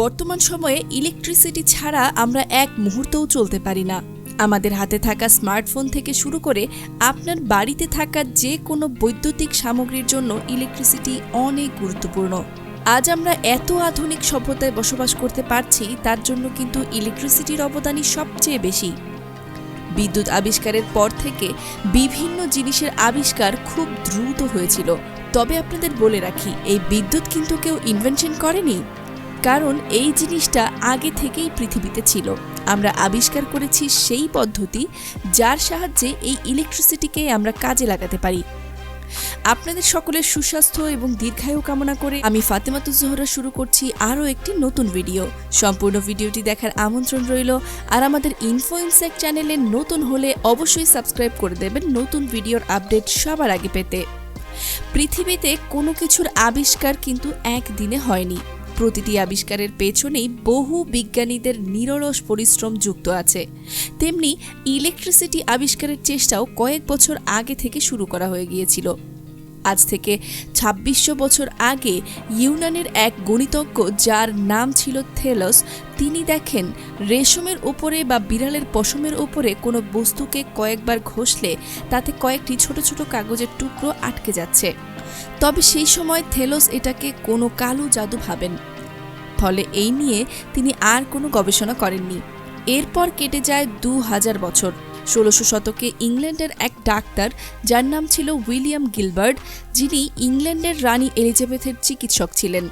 বর্তমান সময়ে ইলেকট্রিসিটি ছাড়া আমরা এক মুহূর্তও চলতে পারি না। আমাদের হাতে থাকা স্মার্টফোন থেকে শুরু করে আপনার বাড়িতে থাকা যে কোনো বৈদ্যুতিক সামগ্রীর জন্য ইলেকট্রিসিটি অনেক গুরুত্বপূর্ণ। আজ আমরা এত আধুনিক সভ্যতায় বসবাস করতে পারছি, তার জন্য কিন্তু ইলেকট্রিসিটির অবদানই সবচেয়ে বেশি। বিদ্যুৎ আবিষ্কারের পর থেকে বিভিন্ন জিনিসের আবিষ্কার খুব দ্রুত হয়েছিল। তবে আপনাদের বলে রাখি, এই বিদ্যুৎ কিন্তু কেউ ইনভেনশন করেনি। কারণ এই জিনিসটা আগে থেকেই পৃথিবীতে ছিল। আমরা আবিষ্কার করেছি সেই পদ্ধতি যার সাহায্যে এই ইলেকট্রিসিটিকে আমরা কাজে লাগাতে পারি। আপনাদের সকলের সুস্বাস্থ্য এবং দীর্ঘায়ু কামনা করে আমি ফাতেমাতুজ জোহরা শুরু করছি আরও একটি নতুন ভিডিও সম্পূর্ণ ভিডিওটি দেখার আমন্ত্রণ রইল আর আমাদের ইনফোইনসেক চ্যানেলে নতুন হলে অবশ্যই সাবস্ক্রাইব করে দেবেন নতুন ভিডিওর আপডেট সবার আগে পেতে। পৃথিবীতে কোনো কিছুর আবিষ্কার কিন্তু একদিনে হয়নি। প্রতিটি আবিষ্কারের পেছনেই বহু বিজ্ঞানীদের নিরলস পরিশ্রম যুক্ত আছে। তেমনি ইলেকট্রিসিটি আবিষ্কারের চেষ্টাও কয়েক বছর আগে থেকে শুরু করা হয়ে গিয়েছিল। আজ থেকে ছাব্বিশশো বছর আগে ইউনানের এক গণিতজ্ঞ যার নাম ছিল থেলস, তিনি দেখেন, রেশমের ওপরে বা বিড়ালের পশমের ওপরে কোনো বস্তুকে কয়েকবার ঘষলে তাতে কয়েকটি ছোট ছোট কাগজের টুকরো আটকে যাচ্ছে। তবে সেই সময় থেলস এটাকে কোনো কালো জাদু ভাবেন। ফলে এই নিয়ে তিনি আর কোনো গবেষণা করেননি। এরপর কেটে যায় দু হাজার বছর। ষোলোশো শতকে ইংল্যান্ডের এক ডাক্তার, যার নাম ছিল উইলিয়াম গিলবার্ট, যিনি ইংল্যান্ডের রানী এলিজাবেথের চিকিৎসক ছিলেন।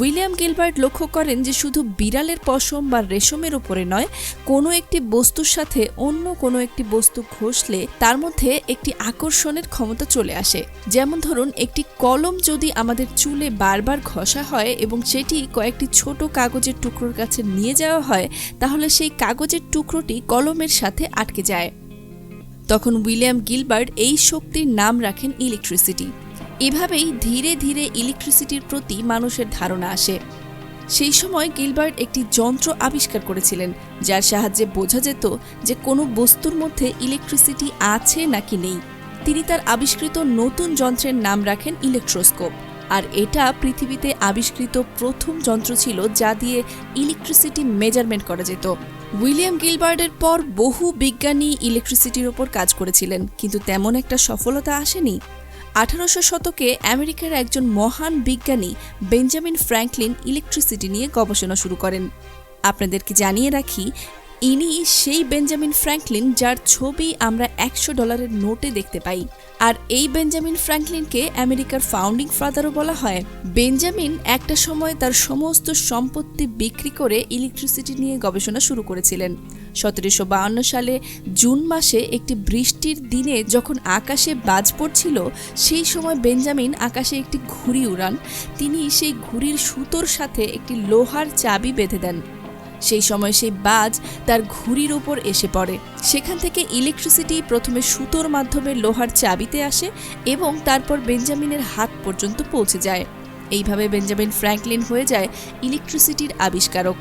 উইলিয়াম গিলবার্ট লক্ষ্য করেন যে শুধু বিড়ালের পশম বা রেশমের উপরে নয়, কোনো একটি বস্তুর সাথে অন্য কোনো একটি বস্তু ঘষলে তার মধ্যে একটি আকর্ষণের ক্ষমতা চলে আসে। যেমন ধরুন, একটি কলম যদি আমাদের চুলে বারবার ঘষা হয় এবং সেটি কয়েকটি ছোট কাগজের টুকরোর কাছে নিয়ে যাওয়া হয়, তাহলে সেই কাগজের টুকরোটি কলমের সাথে আটকে যায়। তখন উইলিয়াম গিলবার্ট এই শক্তির নাম রাখেন ইলেকট্রিসিটি। এভাবেই ধীরে ধীরে ইলেকট্রিসিটির প্রতি মানুষের ধারণা আসে। সেই সময় গিলবার্ট একটি যন্ত্র আবিষ্কার করেছিলেন, যার সাহায্যে বোঝা যেত যে কোনো বস্তুর মধ্যে ইলেকট্রিসিটি আছে নাকি নেই। তিনি তার আবিষ্কৃত নতুন যন্ত্রের নাম রাখেন ইলেকট্রোস্কোপ আর এটা পৃথিবীতে আবিষ্কৃত প্রথম যন্ত্র ছিল যা দিয়ে ইলেকট্রিসিটি মেজারমেন্ট করা যেত। উইলিয়াম গিলবার্ডের পর বহু বিজ্ঞানী ইলেকট্রিসিটির ওপর কাজ করেছিলেন, কিন্তু তেমন একটা সফলতা আসেনি। আঠারোশো শতকে আমেরিকার একজন মহান বিজ্ঞানী বেঞ্জামিন ফ্র্যাঙ্কলিন ইলেকট্রিসিটি নিয়ে গবেষণা শুরু করেন। আপনাদেরকে জানিয়ে রাখি ইনি সেই বেঞ্জামিন ফ্র্যাঙ্কলিন যার ছবি আমরা একশো ডলারের নোটে দেখতে পাই। আর এই বেঞ্জামিন ফ্র্যাঙ্কলিনকে আমেরিকার ফাউন্ডিং ফাদারও বলা হয়। বেঞ্জামিন একটা সময় তার সমস্ত সম্পত্তি বিক্রি করে ইলেকট্রিসিটি নিয়ে গবেষণা শুরু করেছিলেন। সতেরোশো বাউন্ন সালে জুন মাসে একটি বৃষ্টির দিনে যখন আকাশে বাজ পড়ছিল, সেই সময় বেঞ্জামিন আকাশে একটি ঘুড়ি উড়ান। তিনি সেই ঘুড়ির সুতোর সাথে একটি লোহার চাবি বেঁধে দেন। সেই সময় সেই বাজ তার ঘুড়ির ওপর এসে পড়ে। সেখান থেকে ইলেকট্রিসিটি প্রথমে সুতোর মাধ্যমে লোহার চাবিতে আসে এবং তারপর বেঞ্জামিনের হাত পর্যন্ত পৌঁছে যায়। এইভাবে বেঞ্জামিন ফ্র্যাঙ্কলিন হয়ে যায় ইলেকট্রিসিটির আবিষ্কারক।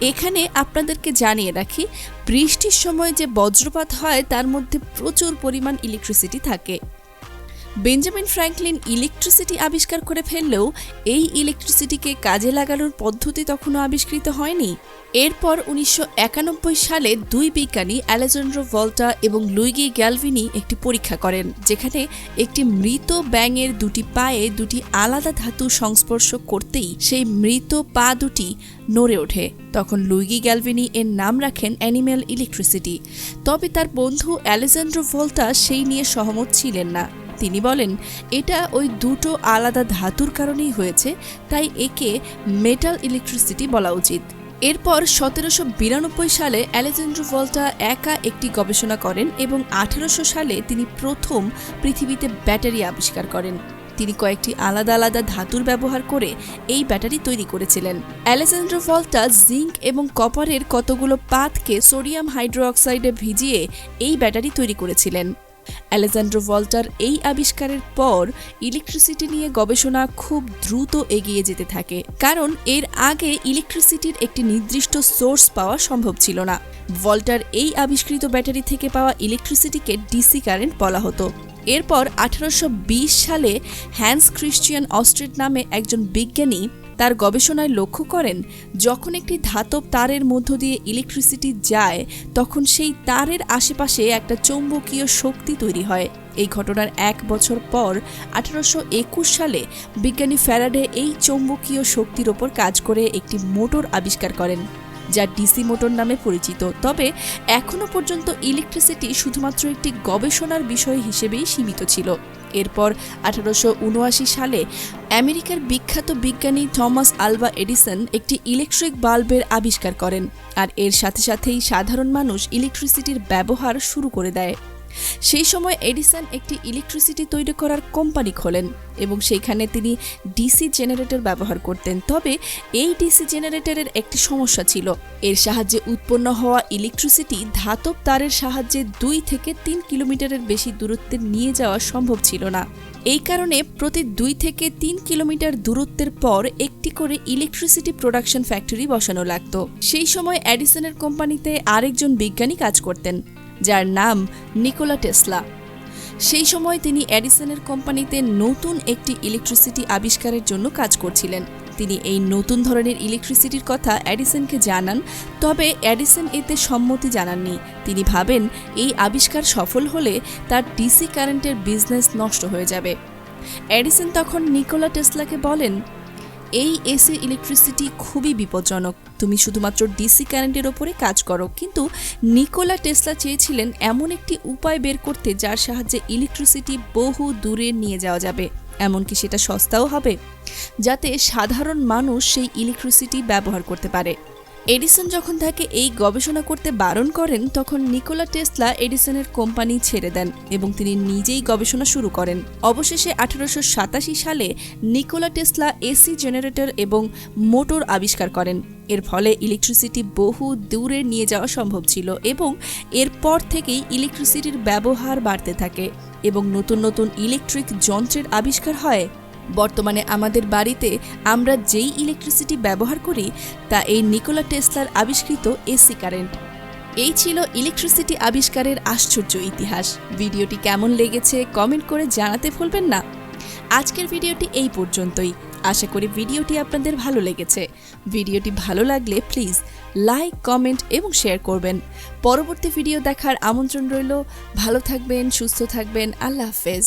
এখানে আপনাদেরকে জানিয়ে রাখি, বৃষ্টির সময় যে বজ্রপাত হয় তার মধ্যে প্রচুর পরিমাণ ইলেকট্রিসিটি থাকে। বেঞ্জামিন ফ্র্যাঙ্কলিন ইলেকট্রিসিটি আবিষ্কার করে ফেললেও এই ইলেকট্রিসিটিকে কাজে লাগানোর পদ্ধতি তখনও আবিষ্কৃত হয়নি। এরপর উনিশশো একানব্বই সালে দুই বিজ্ঞানী অ্যালেজান্ড্রো ভল্টা এবং লুইগি গ্যালভিনি একটি পরীক্ষা করেন, যেখানে একটি মৃত ব্যাঙের দুটি পায়ে দুটি আলাদা ধাতু সংস্পর্শ করতেই সেই মৃত পা দুটি নড়ে ওঠে। তখন লুইগি গ্যালভিনি এর নাম রাখেন অ্যানিম্যাল ইলেকট্রিসিটি। তবে তার বন্ধু অ্যালেজান্ড্রো ভল্টা সেই নিয়ে সহমত ছিলেন না। তিনি বলেন, এটা ওই দুটো আলাদা ধাতুর কারণেই হয়েছে, তাই একে মেটাল ইলেকট্রিসিটি বলা উচিত। এরপর সতেরোশো বিরানব্বই সালে অ্যালেজেন্ড্রো ভল্টা একা একটি গবেষণা করেন এবং আঠেরোশো সালে তিনি প্রথম পৃথিবীতে ব্যাটারি আবিষ্কার করেন। তিনি কয়েকটি আলাদা আলাদা ধাতুর ব্যবহার করে এই ব্যাটারি তৈরি করেছিলেন। অ্যালেজেন্ড্রো ভল্টা জিঙ্ক এবং কপারের কতগুলো পাতকে সোডিয়াম হাইড্রোক্সাইডে ভিজিয়ে এই ব্যাটারি তৈরি করেছিলেন। অ্যালেজান্ড্রো ভল্টার এই আবিষ্কারের পর ইলেকট্রিসিটি নিয়ে গবেষণা খুব দ্রুত এগিয়ে যেতে থাকে, কারণ এর আগে ইলেকট্রিসিটির একটি নির্দিষ্ট সোর্স পাওয়া সম্ভব ছিল না। ভল্টার এই আবিষ্কৃত ব্যাটারি থেকে পাওয়া ইলেকট্রিসিটিকে ডিসি কারেন্ট বলা হতো। এরপর আঠারোশো বিশ সালে হ্যান্স ক্রিশ্চিয়ান অস্ট্রেট নামে একজন বিজ্ঞানী তার গবেষণায় লক্ষ্য করেন, যখন একটি ধাতব তারের মধ্য দিয়ে ইলেকট্রিসিটি যায়, তখন সেই তারের আশেপাশে একটা চৌম্বকীয় শক্তি তৈরি হয়। এই ঘটনার এক বছর পর আঠারোশো একুশ সালে বিজ্ঞানী ফ্যারাডে এই চৌম্বকীয় শক্তির ওপর কাজ করে একটি মোটর আবিষ্কার করেন। যা ডিসি মোটর নামে পরিচিত। তবে এখনও পর্যন্ত ইলেকট্রিসিটি শুধুমাত্র একটি গবেষণার বিষয় হিসেবেই সীমিত ছিল। এরপর আঠারোশো উনআশি সালে আমেরিকার বিখ্যাত বিজ্ঞানী থমাস আলবা এডিসন একটি ইলেকট্রিক বাল্বের আবিষ্কার করেন, আর এর সাথে সাথেই সাধারণ মানুষ ইলেকট্রিসিটির ব্যবহার শুরু করে দেয়। সেই সময় এডিসন একটি ইলেকট্রিসিটি তৈরি করার কোম্পানি খোলেন এবং সেইখানে তিনি ডিসি জেনারেটর ব্যবহার করতেন। তবে এই ডিসি জেনারেটরের একটি সমস্যা ছিল। এর সাহায্যে উৎপন্ন হওয়া ইলেকট্রিসিটি ধাতব তারের সাহায্যে দুই থেকে তিন কিলোমিটারের বেশি দূরত্বে নিয়ে যাওয়া সম্ভব ছিল না। এই কারণে প্রতি দুই থেকে তিন কিলোমিটার দূরত্বের পর একটি করে ইলেকট্রিসিটি প্রোডাকশন ফ্যাক্টরি বসানো লাগতো। সেই সময় অ্যাডিসনের কোম্পানিতে আরেকজন বিজ্ঞানী কাজ করতেন। যার নাম নিকোলা টেসলা। সেই সময় তিনি অ্যাডিসনের কোম্পানিতে নতুন একটি ইলেকট্রিসিটি আবিষ্কারের জন্য কাজ করছিলেন। তিনি এই নতুন ধরনের ইলেকট্রিসিটির কথা অ্যাডিসনকে জানান, তবে অ্যাডিসন এতে সম্মতি জানাননি। তিনি ভাবেন, এই আবিষ্কার সফল হলে তার ডিসি কারেন্টের বিজনেস নষ্ট হয়ে যাবে। অ্যাডিসন তখন নিকোলা টেসলাকে বলেন এই এসি ইলেকট্রিসিটি খুবই বিপজ্জনক। তুমি শুধুমাত্র ডিসি কারেন্টের ওপরে কাজ করো। কিন্তু নিকোলা টেসলা চেয়েছিলেন এমন একটি উপায় বের করতে যার সাহায্যে ইলেকট্রিসিটি বহু দূরে নিয়ে যাওয়া যাবে। এমনকি সেটা সস্তাও হবে। যাতে সাধারণ মানুষ সেই ইলেকট্রিসিটি ব্যবহার করতে পারে। এডিসন যখন তাকে এই গবেষণা করতে বারণ করেন, তখন নিকোলা টেসলা এডিসনের কোম্পানি ছেড়ে দেন এবং তিনি নিজেই গবেষণা শুরু করেন। অবশেষে আঠারোশো সাতাশি সালে নিকোলা টেসলা এসি জেনারেটর এবং মোটর আবিষ্কার করেন। এর ফলে ইলেকট্রিসিটি বহু দূরে নিয়ে যাওয়া সম্ভব ছিল এবং এরপর থেকেই ইলেকট্রিসিটির ব্যবহার বাড়তে থাকে এবং নতুন নতুন ইলেকট্রিক যন্ত্রের আবিষ্কার হয় বর্তমানে আমাদের বাড়িতে আমরা যেই ইলেকট্রিসিটি ব্যবহার করি, তা এই নিকোলা টেসলার আবিষ্কৃত এসি কারেন্ট এই ছিল ইলেকট্রিসিটি আবিষ্কারের আশ্চর্য ইতিহাস। ভিডিওটি কেমন লেগেছে কমেন্ট করে জানাতে ভুলবেন না। আজকের ভিডিওটি এই পর্যন্তই। আশা করি ভিডিওটি আপনাদের ভালো লেগেছে। ভিডিওটি ভালো লাগলে প্লিজ লাইক, কমেন্ট এবং শেয়ার করবেন। পরবর্তী ভিডিও দেখার আমন্ত্রণ রইল। ভালো থাকবেন, সুস্থ থাকবেন। আল্লাহ হাফেজ।